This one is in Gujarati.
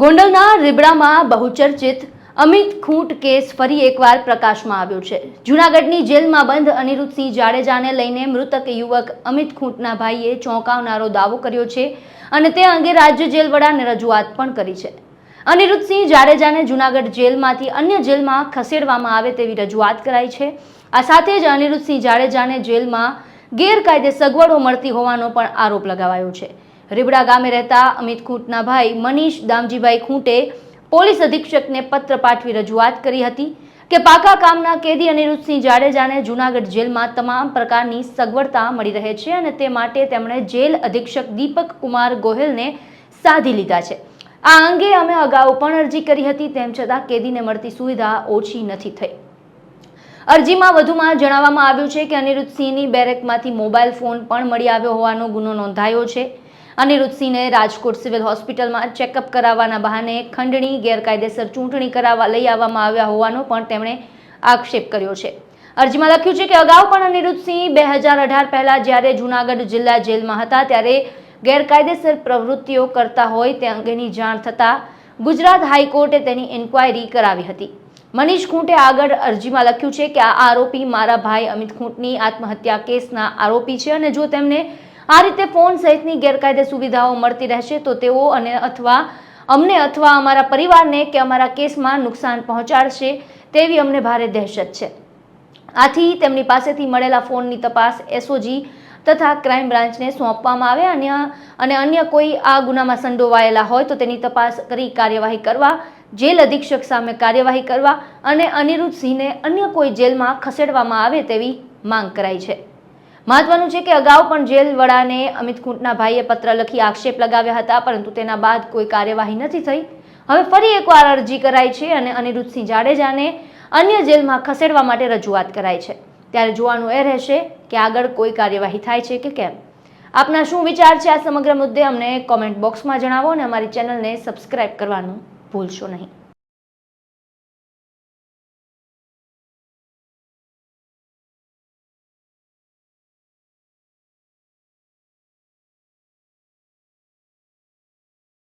ગોંડલના રીબડામાં બહુચર્ચિત અમિત ખૂંટ કેસ ફરી એકવાર પ્રકાશમાં આવ્યો છે. જૂનાગઢની જેલમાં બંધ અનિરુદ્ધસિંહ જાડેજાને લઈને મૃતક યુવક અમિત ખૂંટના ભાઈએ ચોંકાવનારો દાવો કર્યો છે અને તે અંગે રાજ્ય જેલ વડાને રજૂઆત પણ કરી છે. અનિરુદ્ધસિંહ જાડેજાને જૂનાગઢ જેલમાંથી અન્ય જેલમાં ખસેડવામાં આવે તેવી રજૂઆત કરાઈ છે. આ સાથે જ અનિરુદ્ધસિંહ જાડેજાને જેલમાં ગેરકાયદે સગવડો મળતી હોવાનો પણ આરોપ લગાવાયો છે. રીબડા ગામે રહેતા અમિત ખૂંટના ભાઈ મનીષ દામજીભાઈ ખૂંટે પોલીસ અધિક્ષકને પત્ર પાઠવી રજૂઆત કરી હતી કે પાકા કામના કેદી અનિરુદ્ધસિંહ જાડેજાને જૂનાગઢ જેલમાં તમામ પ્રકારની સગવડતા મળી રહે છે અને તે માટે તેમણે જેલ અધિક્ષક દીપક કુમાર ગોહિલને સાધી લીધા છે. આ અંગે અમે અગાઉ પણ અરજી કરી હતી, તેમ છતાં કેદીને મળતી સુવિધા ઓછી નથી થઈ. અરજીમાં વધુમાં જણાવવામાં આવ્યું છે કે અનિરુદ્ધસિંહની બેરેકમાંથી મોબાઈલ ફોન પણ મળી આવ્યો હોવાનો ગુનો નોંધાયો છે. અનિરુદ્ધસિંહને રાજકોટ સિવિલ હોસ્પિટલમાં ચેકઅપ કરાવવાના બહાને ખંડણી, ગેરકાયદેસર ચૂંટણી કરાવવા લઈ આવવામાં આવ્યા હોવાનો પણ તેમણે આક્ષેપ કર્યો છે. અરજીમાં લખ્યું છે કે અગાઉ પણ અનિરુદ્ધસિંહ બે હજાર અઢાર પહેલા જ્યારે જૂનાગઢ જિલ્લા જેલમાં હતા ત્યારે ગેરકાયદેસર પ્રવૃત્તિઓ કરતા હોય તે અંગેની જાણ થતાં ગુજરાત હાઈકોર્ટે તેની ઇન્ક્વાયરી કરાવી હતી. મનીષ ખૂંટે આગળ અરજીમાં લખ્યું છે કે આ આરોપી મારા ભાઈ અમિત ખૂંટની આત્મહત્યા કેસના આરોપી છે અને જો તેમને આ રીતે ફોન સહિતની ગેરકાયદે સુવિધાઓ મળતી રહેશે તો તેઓ અને અથવા અમને અથવા અમારા પરિવારને કે અમારા કેસમાં નુકસાન પહોંચાડશે તેવી અમને ભારે દહેશત છે. આથી તેમની પાસેથી મળેલા ફોનની તપાસ એસઓજી તથા ક્રાઇમ બ્રાન્ચને સોંપવામાં આવે અન્ય અને અન્ય કોઈ આ ગુનામાં સંડોવાયેલા હોય તો તેની તપાસ કરી કાર્યવાહી કરવા, જેલ અધિક્ષક સામે કાર્યવાહી કરવા અને અનિરુદ્ધસિંહને અન્ય કોઈ જેલમાં ખસેડવામાં આવે તેવી માંગ કરાઈ છે. મહત્વનું છે કે અગાઉ પણ જેલ વડાને અમિત કુંટના ભાઈએ પત્ર લખી આક્ષેપ લગાવ્યા હતા, પરંતુ તેના બાદ કોઈ કાર્યવાહી નથી થઈ. હવે ફરી એકવાર અરજી કરાઈ છે અને અનિરુદ્ધસિંહ જાડેજાને અન્ય જેલમાં ખસેડવા માટે રજૂઆત કરાઈ છે. ત્યારે જોવાનું એ રહેશે કે આગળ કોઈ કાર્યવાહી થાય છે કે કેમ. આપના શું વિચાર છે આ સમગ્ર મુદ્દે અમને કોમેન્ટ બોક્સમાં જણાવો અને અમારી ચેનલને સબસ્ક્રાઇબ કરવાનું ભૂલશો નહીં.